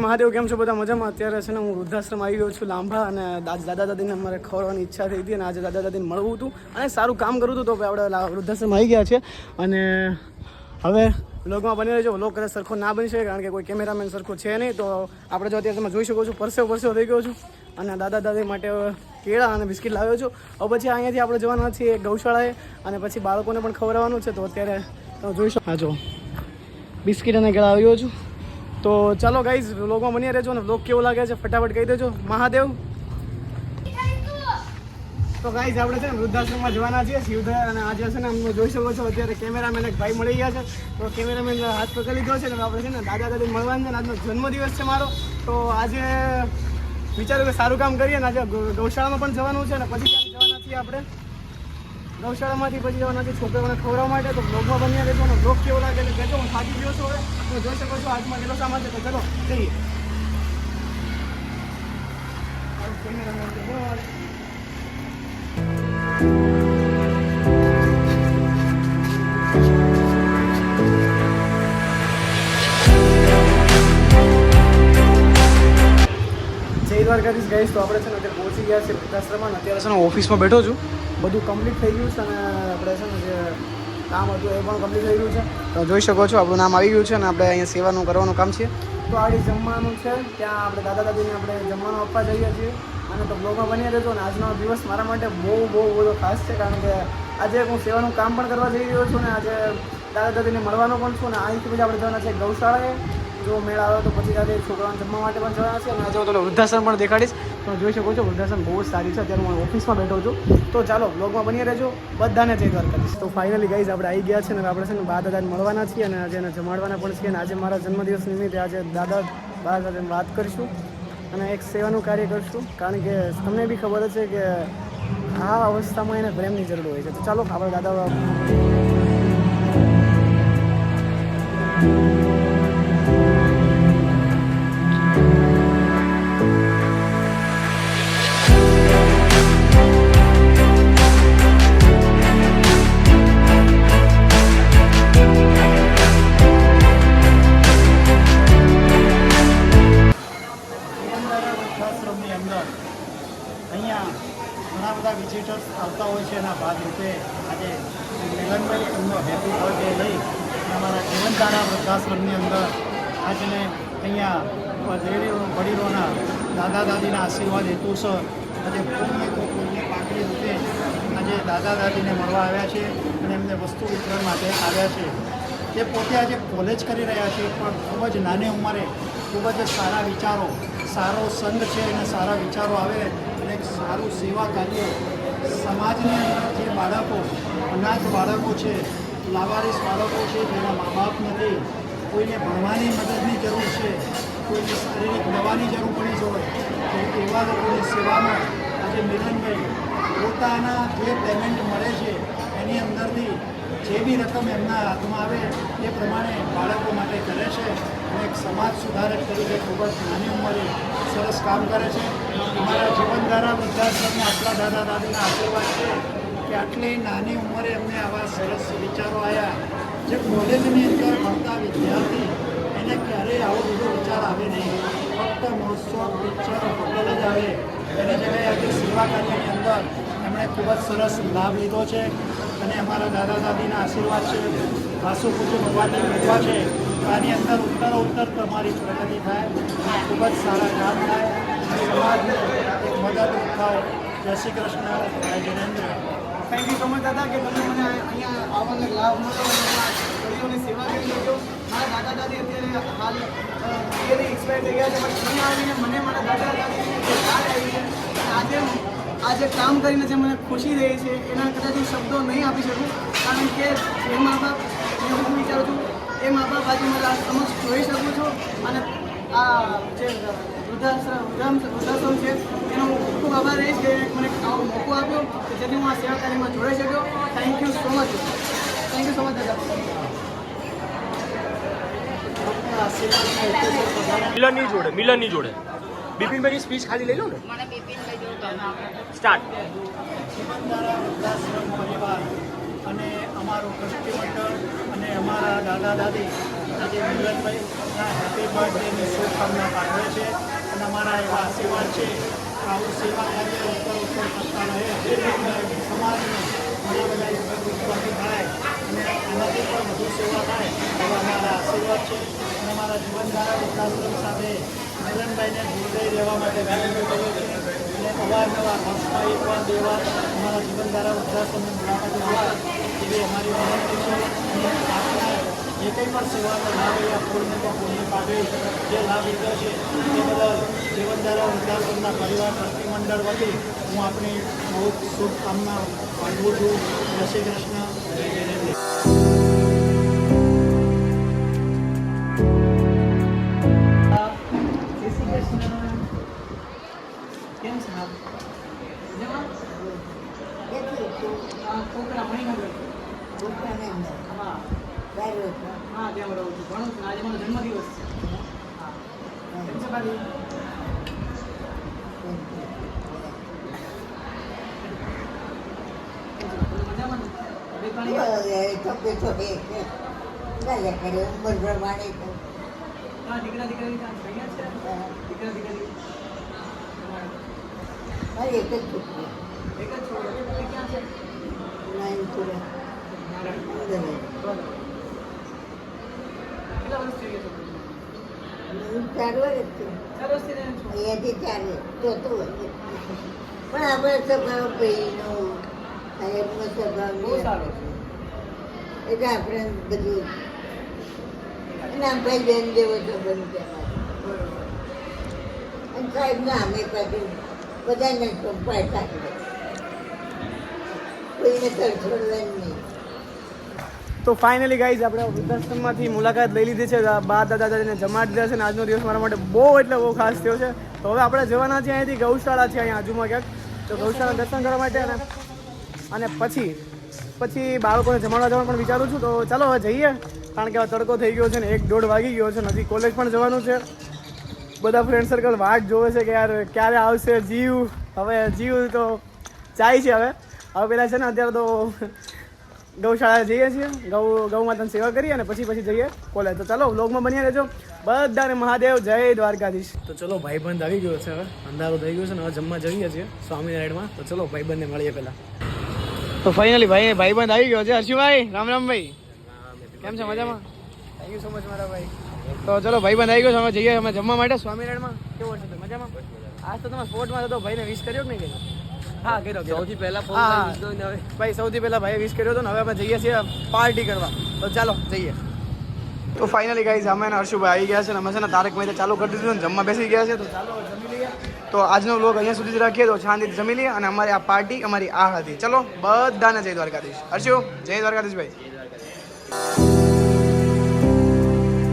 મહાદેવ, કેમ છો? બધા મજામાં? અત્યારે છે ને હું વૃદ્ધાશ્રમ આવી ગયો છું લાંબા અને દાદા દાદીને અમારે ખવડાવવાની ઈચ્છા થઈ હતી અને આજે દાદા દાદીને મળવું હતું અને સારું કામ કરું હતું તો આપણે વૃદ્ધાશ્રમ આવી ગયા છે. અને હવે વ્લોગમાં બની રહેજો. વ્લોગ કદાચ સરખો ના બની શકે, કારણ કે કોઈ કેમેરામેન સરખો છે નહીં. તો આપણે જો અત્યારે તમે જોઈ શકો છો પરસેવો પરસેવો થઈ ગયો છું. અને દાદા દાદી માટે કેળા અને બિસ્કિટ લાવ્યો છું. હવે પછી અહીંયાથી આપણે જવાના છીએ ગૌશાળાએ. અને પછી બાળકોને પણ ખવડાવવાનું છે. તો અત્યારે તમે જોઈ શકો હા, જો. બિસ્કિટ અને કેળા આવ્યો છું. તો ચાલો ગાઈઝ વ્લોગમાં બની રહેજો ને વ્લોગ કેવો લાગે છે ફટાફટ કહી દેજો. મહાદેવ. તો ગાઈઝ આપણે છે ને વૃદ્ધાશ્રમમાં જવાના છીએ. શિવધર અને આજે છે ને અમને જોઈ શકો છો, અત્યારે કેમેરામેન એક ભાઈ મળી ગયા છે. તો કેમેરામેન હાથ પકડી લીધો છે ને આપણે છે ને દાદા દાદી મળવાનું છે ને આજનો જન્મદિવસ છે મારો. તો આજે વિચાર્યું કે સારું કામ કરીએ ને આજે ગૌશાળામાં પણ જવાનું છે ને પછી જવાના છીએ આપણે. ગૌશાળામાંથી પછી જવાના છે છોકરાઓને ખવડાવવા માટે તો બ્લોગમાં બન્યા રહેજો અને બ્લોગ કેવો લાગે એટલે કહેજો, હું થાકી ગયો છું હવે. તમે જોઈ શકો છો, હાથમાં કેટલો સામાન છે, તો ચલો, જઈએ. આ દ્વારકાધીશ ગાઈશ તો આપણે છે ને અત્યારે પહોંચી ગયા છે વૃદ્ધાશ્રમમાં. અત્યારે છે ને ઓફિસમાં બેઠો છું. બધું કમ્પ્લીટ થઈ ગયું છે અને આપણે છે ને જે કામ હતું એ પણ કમ્પ્લીટ થઈ ગયું છે. તો જોઈ શકો છો, આપણું નામ આવી ગયું છે અને આપણે અહીંયા સેવાનું કરવાનું કામ છે. તો આડી જમવાનું છે, ત્યાં આપણે દાદા દાદીને આપણે જમવાનું આપવા જઈએ છીએ. અને તો બ્લોગમાં બની રહેજો અને આજનો દિવસ મારા માટે બહુ બહુ બધો ખાસ છે. કારણ કે આજે હું સેવાનું કામ પણ કરવા જઈ રહ્યો છું ને આજે દાદા દાદીને મળવાનો પણ છું અને અહીંથી પછી આપણે જવાના છે ગૌશાળાએ. જો મેળ આવે તો પછી સાથે છોકરાઓને જમવા માટે પણ જવાના છે અને આજે હું તમને વૃદ્ધાશ્રમ પણ દેખાડીશ. તમે જોઈ શકો છો, વૃદ્ધાશ્રમ બહુ સારી છે. અત્યારે હું ઓફિસમાં બેઠો છું. તો ચાલો બ્લોગમાં બની રહેજો. બધાને જય દ્વારકાધીશ. તો ફાઇનલી ગાઈઝ આપણે આવી ગયા છે અને આપણે છે ને બા દાદાને મળવાના છીએ અને આજે એને જમાડવાના પણ છીએ અને આજે મારા જન્મદિવસ નિમિત્તે આજે દાદા, બા સાથે વાત કરીશું અને એક સેવાનું કાર્ય કરશું. કારણ કે તમને બી ખબર છે કે આ અવસ્થામાં એને પ્રેમની જરૂર હોય છે. તો ચાલો, આપણે દાદા વિઝિટર્સ આવતા હોય છે એના ભાગરૂપે આજે મિલનભાઈ એમનો હેપી બર્થડે લઈ અમારા જીવનધારા વૃદ્ધાશ્રમની અંદર આજને અહીંયા વડીલો વડીલોના દાદા દાદીના આશીર્વાદ હેતુસર આજે પુણ્ય તો પુણ્ય પાકડી રૂપે આજે દાદા દાદીને મળવા આવ્યા છે અને એમને વસ્તુ વિતરણ માટે આવ્યા છે. તે પોતે આજે કોલેજ કરી રહ્યા છે, પણ ખૂબ જ નાની ઉંમરે ખૂબ જ સારા વિચારો, સારો સંઘ છે અને સારા વિચારો આવે અને એક સારું સેવા કાર્ય સમાજની અંદર જે બાળકો, અનાથ બાળકો છે, લાવારીસ બાળકો છે, જેના મા બાપ નથી, કોઈને ભણવાની મદદની જરૂર છે, કોઈને શારીરિક દવાની જરૂર પડી હોય, તો એવા લોકોની સેવામાં આજે મિલનભાઈ પોતાના જે પેમેન્ટ મળે છે, એની અંદરથી જે બી રકમ એમના હાથમાં આવે, એ પ્રમાણે બાળકો માટે કરે છે. અને એક સમાજ સુધારક તરીકે ખૂબ જ નાની ઉંમરે સરસ કામ કરે છે. અમારા જીવનધારા વૃદ્ધાશ્રમના આટલા દાદા દાદીના આશીર્વાદ છે કે આટલી નાની ઉંમરે એમને આવા સરસ વિચારો આવ્યા જે કોલેજની અંદર ભણતા વિદ્યાર્થી એને ક્યારેય આવો બધો વિચાર આવે નહીં. ફક્ત મહોત્સવ પિક્ચર હોટલ જ આવે. એની જગ્યાએ આજે સેવા કાર્યની અંદર એમણે ખૂબ જ સરસ લાભ લીધો છે. અને અમારા દાદા દાદીના આશીર્વાદ છે. વાસુ પૂજ્ય ભગવાનની કૃપા છે. આની અંદર ઉત્તર ઉત્તર તમારી પ્રગતિ થાય. ખૂબ જ સારા કામ થાય. સમાજને એક મદદરૂપ થાવ જય શ્રી કૃષ્ણ. જય Jinendra. Thank you so much દાદા, કે તમે મને અહીંયા આવવાનો લાભ મળ્યો ગરીબોની સેવા કરી શકો મારા દાદા દાદી અત્યારે હાલ અત્યારે એક્સપાયર થઈ ગયા છે, પણ અહીંયા આવીને મને મારા દાદા દાદીની યાદ આવી છે. આજે આજે કામ કરીને જે મને ખુશી રહી છે, એના કદાચ હું શબ્દો નહીં આપી શકું. કારણ કે એ મા બાપ હું વિચારું છું એ મા બાપ આજે મારા સમક્ષ જોઈ શકું છું. અને આ જે વૃદ્ધાશ્રમ વૃદ્ધાશ્રમ છે એનો હું ખૂબ આભાર રહીશ. કે મને આવો મોકો આપ્યો કે જેથી હું આ સેવા કાર્યમાં જોડાઈ શક્યો. Thank you so much thank you so much દાદા. મિલનની જોડે મિલનની જોડે. બિપિનભાઈની સ્પીચ ખાલી લઈ લો ને. સ્ટાર્ટ પરિવાર અને અમારું ટ્રસ્ટી મંડળ અને અમારા દાદા દાદી આજે મિલનભાઈના હેપી બર્થડેની શુભકામના પાઠવે છે અને અમારા એવા આશીર્વાદ છે આવું સેવા કાર્ય ઉપર ઉપર કરતા રહે. સમાજને ઘણા બધા ઉપયોગી થાય અને એનાથી પણ વધુ સેવા થાય એવા અમારા આશીર્વાદ છે. અને અમારા જીવનધારા વૃદ્ધાશ્રમ સાથે મિલનભાઈને જોડાઈ રહેવા માટે વિનંતી કરીએ છીએ અને અવારનવાર વર્ષમાં એક દેવા અમારા જીવનધારા વૃદ્ધાશ્રમની મુલાકાત લેવા એવી અમારી વિનંતી છે અને જે કંઈ પણ સેવાનો લાભ અહીંયા પૂર્ણ તો પૂર્ણ પામે જે. લાભ લીધો છે તે બદલ જીવનધારા વૃદ્ધાશ્રમના પરિવાર ટ્રસ્ટી મંડળ હું આપની બહુ શુભકામના પાઠવું છું. જય શ્રી કૃષ્ણ. જય જય. આ છોકરા મહિનો ગયો. હા. હા ત્યાં રહું છું. ભણું છું. આજે મારો જન્મદિવસ છે. હા. કેમ છે? તબિયત પાણી હા દીકરા દીકરી ત્યાં ભણ્યા છે. દીકરા દીકરી. તમારે એક જ છોડ ક્યાં છે? વર્ષથી રહે પણ આપણે સ્વભાવ ભાઈનો સાહેબનો સ્વભાવ બહુ સારો છે એટલે આપણે બધું એના ભાઈ બેન જેવો સંબંધ છે અમારો. અને સાહેબના અમે પાછું બધાને પાડતા તો ફાઇનલી ગાઈઝ આપણે વૃદ્ધાશ્રમમાંથી મુલાકાત લઈ લીધી છે. બા દાદા દાદાને જમા દીધા છે અને આજનો દિવસ મારા માટે બહુ એટલે બહુ ખાસ થયો છે. તો હવે આપણે જવાના છીએ અહીંથી, ગૌશાળા છે અહીંયા આજુમાં ક્યાંક. તો ગૌશાળા દર્શન કરવા માટે અને અને પછી પછી બાળકોને જમાડવા જવાનું પણ વિચારું છું. તો ચાલો હવે જઈએ. કારણ કે હવે તડકો થઈ ગયો છે ને, એક દોઢ વાગી ગયો છે. નથી કોલેજ પણ જવાનું છે. બધા ફ્રેન્ડ સર્કલ વાટ જોવે છે કે યાર ક્યારે આવશે જીવ. હવે જીવ તો જાય છે હવે. હવે પેલા છે ને અત્યારે તો ગૌશાળા જઈએ છીએ. ગૌ ગૌ માતાની સેવા કરીએ અને પછી પછી જઈએ કોલેજ તો ચાલો વ્લોગમાં બની રહેજો. બધાને મહાદેવ જય દ્વારકાધીશ. તો ચલો ભાઈબંધ આવી ગયો છે હવે. અંધારો થઈ ગયો છે ને હવે જમવા જઈએ છીએ સ્વામિનારાયણમાં. તો ચલો ભાઈબંધને મળીએ પહેલા. તો ફાઇનલી ભાઈ ભાઈબંધ આવી ગયો છે. હર્ષિભાઈ રામ રામ ભાઈ. કેમ છે મજામાં? થેન્ક યુ સો મચ મારા ભાઈ. તો ચલો ભાઈબંધ આવી ગયો છે. અમે જઈએ અમે જમવા માટે. સ્વામિનારાયણમાં. કેવો છે મજામાં? આજ તો તમે સ્પોર્ટમાં હતો ભાઈને વિશ કર્યો કે નહીં હા. કર્યો સૌથી પહેલા ભાઈ સૌથી પહેલા ભાઈએ વિશ કર્યો હતો ને હવે અમે જઈએ છીએ પાર્ટી કરવા. તો ચાલો જઈએ. તો ફાઇનલી ગાઈઝ અમે અને હર્ષુભાઈ આવી ગયા છે ને અમે છે ને તારક મહેતા ચાલુ કરી દીધું ને જમવા બેસી ગયા છે. તો ચાલો જમી લઈએ. તો આજનો લોક અહીંયા સુધી જ રાખીએ. તો શાંતિથી જમી લઈએ અને અમારી આ પાર્ટી અમારી આ હતી ચલો બધાને જય દ્વારકાધીશ. હર્ષુ જય દ્વારકાધીશ ભાઈ